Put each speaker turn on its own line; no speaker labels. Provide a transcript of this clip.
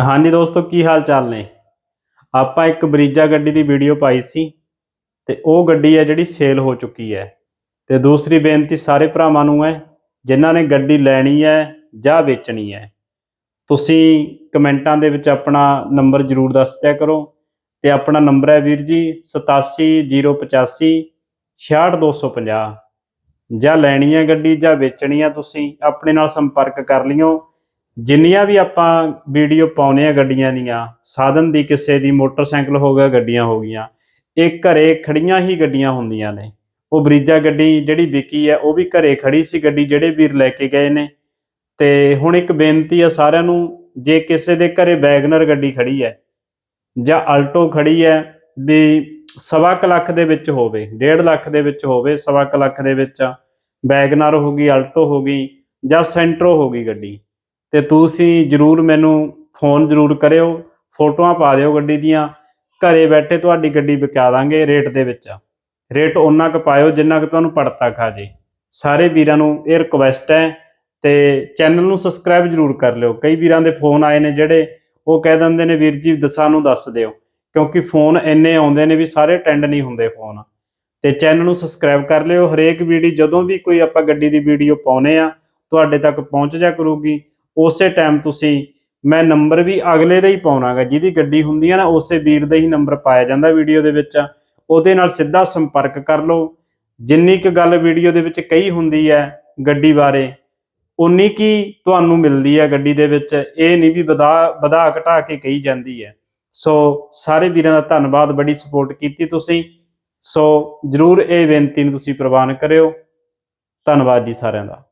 ਹਾਂਜੀ ਦੋਸਤੋ, ਕੀ ਹਾਲ ਚਾਲ ਨੇ? ਆਪਾਂ ਇੱਕ ਬਰੀਜਾ ਗੱਡੀ ਦੀ ਵੀਡੀਓ ਪਾਈ ਸੀ ਤੇ ਉਹ ਗੱਡੀ ਹੈ ਜਿਹੜੀ ਸੇਲ ਹੋ ਚੁੱਕੀ ਹੈ। ਤੇ ਦੂਸਰੀ ਬੇਨਤੀ ਸਾਰੇ ਭਰਾਵਾਂ ਨੂੰ ਹੈ, ਜਿਨ੍ਹਾਂ ਨੇ ਗੱਡੀ ਲੈਣੀ ਹੈ ਜਾਂ ਵੇਚਣੀ ਹੈ, ਤੁਸੀਂ ਕਮੈਂਟਾਂ ਦੇ ਵਿੱਚ ਆਪਣਾ ਨੰਬਰ ਜ਼ਰੂਰ ਦੱਸ ਦਿਆ ਕਰੋ ਤੇ ਆਪਣਾ ਨੰਬਰ ਹੈ ਵੀਰ ਜੀ 87085 66250 ਜਾਂ ਲੈਣੀ ਹੈ ਗੱਡੀ ਜਾਂ ਵੇਚਣੀ ਹੈ ਤੁਸੀਂ, ਆਪਣੇ ਨਾਲ ਸੰਪਰਕ ਕਰ ਲਿਓ। ਜਿੰਨੀਆਂ ਵੀ ਆਪਾਂ ਵੀਡੀਓ ਪਾਉਨੇ ਆ ਗੱਡੀਆਂ ਦੀਆਂ, ਸਾਧਨ ਦੀ ਕਿਸੇ ਦੀ ਮੋਟਰਸਾਈਕਲ ਹੋ ਗਿਆ, ਗੱਡੀਆਂ ਹੋ ਗਈਆਂ, ਇਹ ਘਰੇ ਖੜੀਆਂ ਹੀ ਗੱਡੀਆਂ ਹੁੰਦੀਆਂ ਨੇ। ਉਹ ਬਰੀਜਾ ਗੱਡੀ ਜਿਹੜੀ ਵਿਕੀ ਹੈ, ਉਹ ਵੀ ਘਰੇ ਖੜੀ ਸੀ ਗੱਡੀ ਜਿਹੜੇ ਵੀਰ ਲੈ ਕੇ ਗਏ ਨੇ। ਤੇ ਹੁਣ ਇੱਕ ਬੇਨਤੀ ਆ ਸਾਰਿਆਂ ਨੂੰ, ਜੇ ਕਿਸੇ ਦੇ ਘਰੇ ਵੈਗਨਰ ਗੱਡੀ ਖੜੀ ਹੈ ਜਾਂ ਆਲਟੋ ਖੜੀ ਹੈ, ਵੀ ਸਵਾ ਕੁ ਲੱਖ ਦੇ ਵਿੱਚ ਹੋਵੇ 1.5 ਲੱਖ ਦੇ ਵਿੱਚ ਹੋਵੇ, ਸਵਾ ਕੁ ਲੱਖ ਦੇ ਵਿੱਚ ਵੈਗਨਰ ਹੋ ਗਈ ਆਲਟੋ ਹੋ ਗਈ ਜਾਂ ਸੈਂਟਰੋ ਹੋ ਗਈ ਗੱਡੀ ਤੇ ਤੁਸੀਂ ਜਰੂਰ ਮੈਨੂੰ ਫੋਨ ਜਰੂਰ ਕਰਿਓ, ਫੋਟੋਆਂ ਪਾ ਦਿਓ ਗੱਡੀ ਦੀਆਂ। ਘਰੇ ਬੈਠੇ ਤੁਹਾਡੀ ਗੱਡੀ ਵਿਕਾ ਦਾਂਗੇ ਰੇਟ ਦੇ ਵਿੱਚ। ਰੇਟ ਉਹਨਾਂ ਕੁ ਪਾਇਓ ਜਿੰਨਾ ਕੁ ਤੁਹਾਨੂੰ ਪੜਤਾ ਖਾ ਜੇ ਸਾਰੇ ਵੀਰਾਂ ਨੂੰ ਇਹ ਰਿਕੁਐਸਟ ਹੈ ਤੇ ਚੈਨਲ ਨੂੰ ਸਬਸਕ੍ਰਾਈਬ ਜਰੂਰ ਕਰ ਲਿਓ। ਕਈ ਵੀਰਾਂ ਦੇ ਫੋਨ ਆਏ ਨੇ ਜਿਹੜੇ ਉਹ ਕਹਿ ਦਿੰਦੇ ਨੇ, ਵੀਰ ਜੀ, ਦਸਾਂ ਨੂੰ ਦੱਸ ਦਿਓ। ਕਿਉਂਕਿ ਫੋਨ ਇੰਨੇ ਆਉਂਦੇ ਨੇ ਵੀ ਸਾਰੇ ਟੈਂਡ ਨਹੀਂ ਹੁੰਦੇ ਫੋਨ। ਤੇ ਚੈਨਲ ਨੂੰ ਸਬਸਕ੍ਰਾਈਬ ਕਰ ਲਿਓ। ਹਰੇਕ ਵੀਡੀਓ, ਜਦੋਂ ਵੀ ਕੋਈ ਆਪਾਂ ਗੱਡੀ ਦੀ ਵੀਡੀਓ ਪਾਉਨੇ ਆ, ਤੁਹਾਡੇ ਤੱਕ ਪਹੁੰਚ ਜਾ ਕਰੂਗੀ। ਉਸੇ ਟਾਈਮ ਤੁਸੀਂ ਮੈਂ ਨੰਬਰ ਵੀ ਅਗਲੇ ਦਾ ਹੀ ਪਾਉਣਾਗਾ, ਜਿਹਦੀ ਗੱਡੀ ਹੁੰਦੀ ਹੈ ਨਾ, ਉਸੇ ਵੀਰ ਦਾ ਹੀ ਨੰਬਰ ਪਾਇਆ ਜਾਂਦਾ ਵੀਡੀਓ ਦੇ ਵਿੱਚ। ਉਹਦੇ ਨਾਲ ਸਿੱਧਾ ਸੰਪਰਕ ਕਰ ਲਓ। ਜਿੰਨੀ ਕੁ ਗੱਲ ਵੀਡੀਓ ਦੇ ਵਿੱਚ ਕਹੀ ਹੁੰਦੀ ਹੈ ਗੱਡੀ ਬਾਰੇ, ਉਨੀ ਕੀ ਤੁਹਾਨੂੰ ਮਿਲਦੀ ਹੈ ਗੱਡੀ ਦੇ ਵਿੱਚ। ਇਹ ਨਹੀਂ ਵੀ ਵਧਾ ਵਧਾ ਘਟਾ ਕੇ ਕਹੀ ਜਾਂਦੀ ਹੈ। ਸੋ ਸਾਰੇ ਵੀਰਾਂ ਦਾ ਧੰਨਵਾਦ, ਬੜੀ ਸਪੋਰਟ ਕੀਤੀ ਤੁਸੀਂ। ਸੋ ਜਰੂਰ ਇਹ ਬੇਨਤੀ ਨੂੰ ਤੁਸੀਂ ਪ੍ਰਵਾਨ ਕਰਿਓ। ਧੰਨਵਾਦ ਜੀ ਸਾਰਿਆਂ ਦਾ।